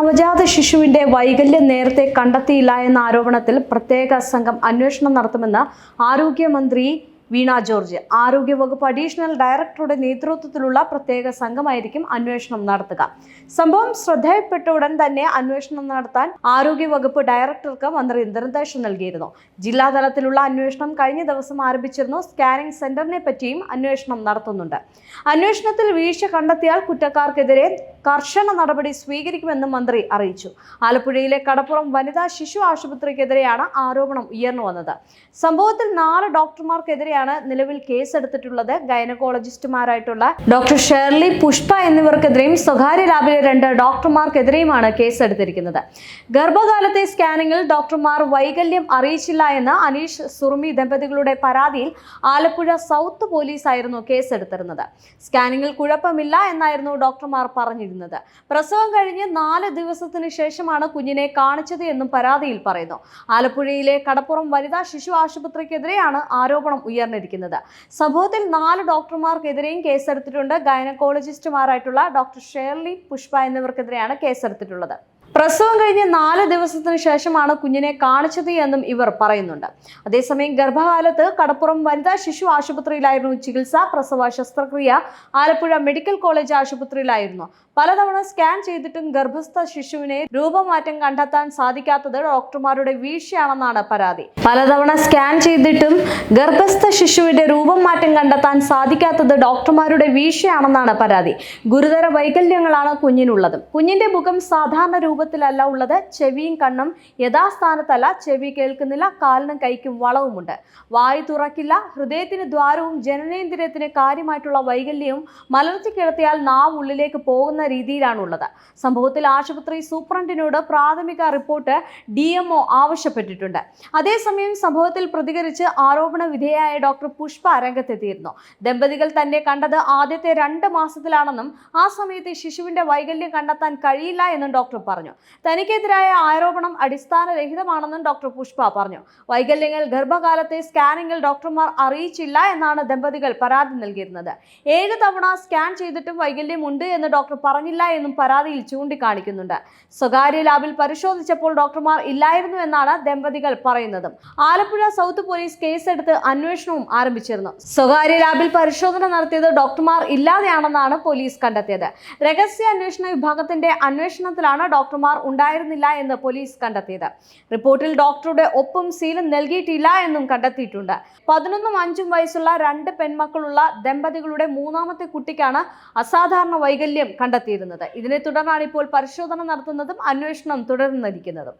നവജാത ശിശുവിന്റെ വൈകല്യം നേരത്തെ കണ്ടെത്തിയില്ല എന്ന ആരോപണത്തിൽ പ്രത്യേക സംഘം അന്വേഷണം നടത്തുമെന്ന് ആരോഗ്യമന്ത്രി വീണ ജോർജ്. ആരോഗ്യവകുപ്പ് അഡീഷണൽ ഡയറക്ടറുടെ നേതൃത്വത്തിലുള്ള പ്രത്യേക സംഘമായിരിക്കും അന്വേഷണം നടത്തുക. സംഭവം ശ്രദ്ധയപ്പെട്ട ഉടൻ തന്നെ അന്വേഷണം നടത്താൻ ആരോഗ്യവകുപ്പ് ഡയറക്ടർക്ക് മന്ത്രി നിർദ്ദേശം നൽകിയിരുന്നു. ജില്ലാതലത്തിലുള്ള അന്വേഷണം കഴിഞ്ഞ ദിവസം ആരംഭിച്ചിരുന്നു. സ്കാനിംഗ് സെന്ററിനെ പറ്റിയും അന്വേഷണം നടത്തുന്നുണ്ട്. അന്വേഷണത്തിൽ വീഴ്ച കണ്ടെത്തിയാൽ കുറ്റക്കാർക്കെതിരെ കർശന നടപടി സ്വീകരിക്കുമെന്ന് മന്ത്രി അറിയിച്ചു. ആലപ്പുഴയിലെ കടപ്പുറം വനിതാ ശിശു ആശുപത്രിക്കെതിരെയാണ് ആരോപണം ഉയർന്നു വന്നത്. സംഭവത്തിൽ നാല് ഡോക്ടർമാർക്കെതിരെയാണ് നിലവിൽ കേസെടുത്തിട്ടുള്ളത്. ഗൈനക്കോളജിസ്റ്റുമാരായിട്ടുള്ള ഡോക്ടർ ഷേർലി പുഷ്പ എന്നിവർക്കെതിരെയും സ്വകാര്യ ലാബിലെ രണ്ട് ഡോക്ടർമാർക്കെതിരെയുമാണ് കേസെടുത്തിരിക്കുന്നത്. ഗർഭകാലത്തെ സ്കാനിങ്ങിൽ ഡോക്ടർമാർ വൈകല്യം അറിയിച്ചില്ല എന്ന് അനീഷ് സുർമി ദമ്പതികളുടെ പരാതിയിൽ ആലപ്പുഴ സൗത്ത് പോലീസായിരുന്നു കേസെടുത്തിരുന്നത്. സ്കാനിങ്ങിൽ കുഴപ്പമില്ല എന്നായിരുന്നു ഡോക്ടർമാർ പറഞ്ഞിരുന്നത്. പ്രസവം കഴിഞ്ഞ് നാല് ദിവസത്തിന് ശേഷമാണ് കുഞ്ഞിനെ കാണിച്ചത് എന്നും പരാതിയിൽ പറയുന്നു. ആലപ്പുഴയിലെ കടപ്പുറം വനിതാ ശിശു ആശുപത്രിക്കെതിരെയാണ് ആരോപണം ഉയർന്നിരിക്കുന്നത്. സംഭവത്തിൽ നാല് ഡോക്ടർമാർക്കെതിരെയും കേസെടുത്തിട്ടുണ്ട്. ഗൈനക്കോളജിസ്റ്റുമാരായിട്ടുള്ള ഡോക്ടർ ഷേർലി പുഷ്പ എന്നിവർക്കെതിരെയാണ് കേസെടുത്തിട്ടുള്ളത്. പ്രസവം കഴിഞ്ഞ് നാല് ദിവസത്തിന് ശേഷമാണ് കുഞ്ഞിനെ കാണിച്ചത് എന്നും ഇവർ പറയുന്നുണ്ട്. അതേസമയം ഗർഭകാലത്ത് കടപ്പുറം വനിതാ ശിശു ആശുപത്രിയിലായിരുന്നു ചികിത്സ പ്രസവ ശസ്ത്രക്രിയ. ആലപ്പുഴ മെഡിക്കൽ കോളേജ് ആശുപത്രിയിലായിരുന്നു. പലതവണ സ്കാൻ ചെയ്തിട്ടും ഗർഭസ്ഥ ശിശുവിനെ രൂപമാറ്റം കണ്ടെത്താൻ സാധിക്കാത്തത് ഡോക്ടർമാരുടെ വീഴ്ചയാണെന്നാണ് പരാതി. പലതവണ സ്കാൻ ചെയ്തിട്ടും ഗർഭസ്ഥ ശിശുവിന്റെ രൂപം മാറ്റം കണ്ടെത്താൻ സാധിക്കാത്തത് ഡോക്ടർമാരുടെ വീഴ്ചയാണെന്നാണ് പരാതി. ഗുരുതര വൈകല്യങ്ങളാണ് കുഞ്ഞിനുള്ളത്. കുഞ്ഞിന്റെ മുഖം സാധാരണ രൂപത്തിലല്ല ഉള്ളത്. ചെവിയും കണ്ണും യഥാസ്ഥാനത്തല്ല. ചെവി കേൾക്കുന്നില്ല കാലിനും കൈക്കും വളവുമുണ്ട്. വായു തുറക്കില്ല ഹൃദയത്തിന് ദ്വാരവും ജനനേന്ദ്രിയത്തിന് കാര്യമായിട്ടുള്ള വൈകല്യവും മലർത്തി കിടത്തിയാൽ നാവ് ഉള്ളിലേക്ക് പോകുന്ന രീതിയിലാണുള്ളത്. സംഭവത്തിൽ ആശുപത്രി സൂപ്രണ്ടിനോട് പ്രാഥമിക റിപ്പോർട്ട് ഡി ആവശ്യപ്പെട്ടിട്ടുണ്ട്. അതേസമയം സംഭവത്തിൽ പ്രതികരിച്ച് ആരോപണ വിധേയായ ഡോക്ടർ പുഷ്പ രംഗത്തെത്തിയിരുന്നു. ദമ്പതികൾ തന്നെ കണ്ടത് ആദ്യത്തെ രണ്ട് മാസത്തിലാണെന്നും ആ സമയത്ത് ശിശുവിന്റെ വൈകല്യം കണ്ടെത്താൻ കഴിയില്ല എന്നും ഡോക്ടർ പറഞ്ഞു. തനിക്കെതിരായ ആരോപണം അടിസ്ഥാനരഹിതമാണെന്നും ഡോക്ടർ പുഷ്പ പറഞ്ഞു. വൈകല്യങ്ങൾ ഗർഭകാലത്തെ സ്കാനിങ്ങിൽ ഡോക്ടർമാർ അറിയിച്ചില്ല എന്നാണ് ദമ്പതികൾ പരാതി നൽകിയിരുന്നത്. ഏഴ് തവണ സ്കാൻ ചെയ്തിട്ടും വൈകല്യം ഉണ്ട് എന്ന് ഡോക്ടർ പറഞ്ഞില്ല എന്നും പരാതിയിൽ ചൂണ്ടിക്കാണിക്കുന്നുണ്ട്. സ്വകാര്യ ലാബിൽ പരിശോധിച്ചപ്പോൾ ഡോക്ടർമാർ ഇല്ലായിരുന്നു എന്നാണ് ദമ്പതികൾ പറയുന്നത്. ആലപ്പുഴ സൗത്ത് പോലീസ് കേസെടുത്ത് അന്വേഷണവും ആരംഭിച്ചിരുന്നു. സ്വകാര്യ ലാബിൽ പരിശോധന നടത്തിയത് ഡോക്ടർമാർ ഇല്ലാതെയാണെന്നാണ് പോലീസ് കണ്ടെത്തിയത്. രഹസ്യ അന്വേഷണ വിഭാഗത്തിന്റെ അന്വേഷണത്തിലാണ് ഡോക്ടർമാർ ഉണ്ടായിരുന്നില്ല എന്ന് പോലീസ് കണ്ടെത്തിയത്. റിപ്പോർട്ടിൽ ഡോക്ടറുടെ ഒപ്പും സീലും നൽകിയിട്ടില്ല എന്നും കണ്ടെത്തിയിട്ടുണ്ട്. പതിനൊന്നും അഞ്ചും വയസ്സുള്ള രണ്ട് പെൺമക്കളുള്ള ദമ്പതികളുടെ മൂന്നാമത്തെ കുട്ടിക്കാണ് അസാധാരണ വൈകല്യം കണ്ടെത്തിയിരുന്നത്. ഇതിനെ തുടർന്നാണ് ഇപ്പോൾ പരിശോധന നടത്തുന്നതും അന്വേഷണം തുടർന്നിരിക്കുന്നതും.